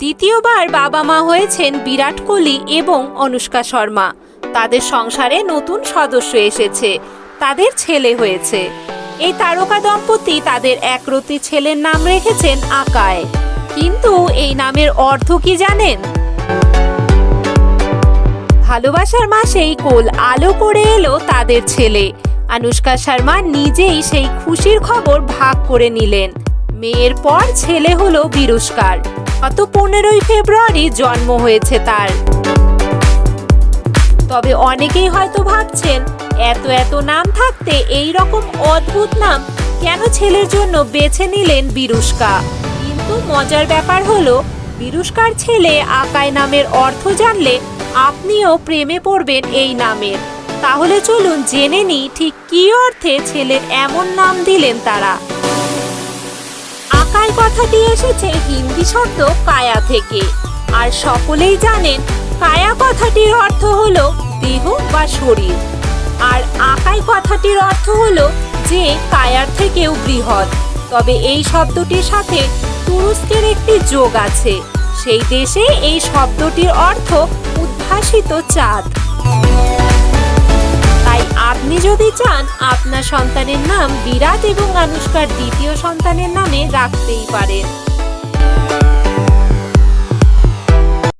দ্বিতীয়বার বাবা মা হয়েছেন বিরাট কোহলি এবং অনুষ্কা শর্মা। তাদের সংসারে নতুন সদস্য এসেছে। তাদের ছেলে হয়েছে। এই তারকা দম্পতি তাদের একরতি ছেলের নাম রেখেছেন আকায় কিন্তু এই নামের অর্থ কি জানেন? ভালোবাসার মাসেই কোল আলো করে এলো তাদের ছেলে। আনুষ্কা শর্মা নিজেই সেই খুশির খবর ভাগ করে নিলেন। মেয়ের পর ছেলে হলো বিরস্কার গত পনেরোই ফেব্রুয়ারি জন্ম হয়েছে তার। তবে অনেকেই হয়তো ভাবছেন, এত এত নাম থাকতে এই রকম অদ্ভুত নাম কেন ছেলের জন্য বেছে নিলেন বিরুষ্কা কিন্তু মজার ব্যাপার হলো বিরুষ্কার ছেলে আকায় নামের অর্থ জানলে আপনিও প্রেমে পড়বেন এই নামের। তাহলে চলুন জেনে নিই ঠিক কী অর্থে ছেলের এমন নাম দিলেন তারা। কথাটি এসেছে হিন্দি শব্দ কায়া থেকে। আর সকলেই জানেন কায়া কথাটির অর্থ হল দেহ বা শরীর। আর আকাই কথাটির অর্থ হল যে কায়ার থেকেও বৃহৎ। তবে এই শব্দটির সাথে তুরস্কের একটি যোগ আছে। সেই দেশে এই শব্দটির অর্থ উদ্ভাসিত চাঁদ। যদি চান আপনার সন্তানের নাম বিরাট এবং আনুষ্কার দ্বিতীয় সন্তানের নামে রাখতেই পারেন।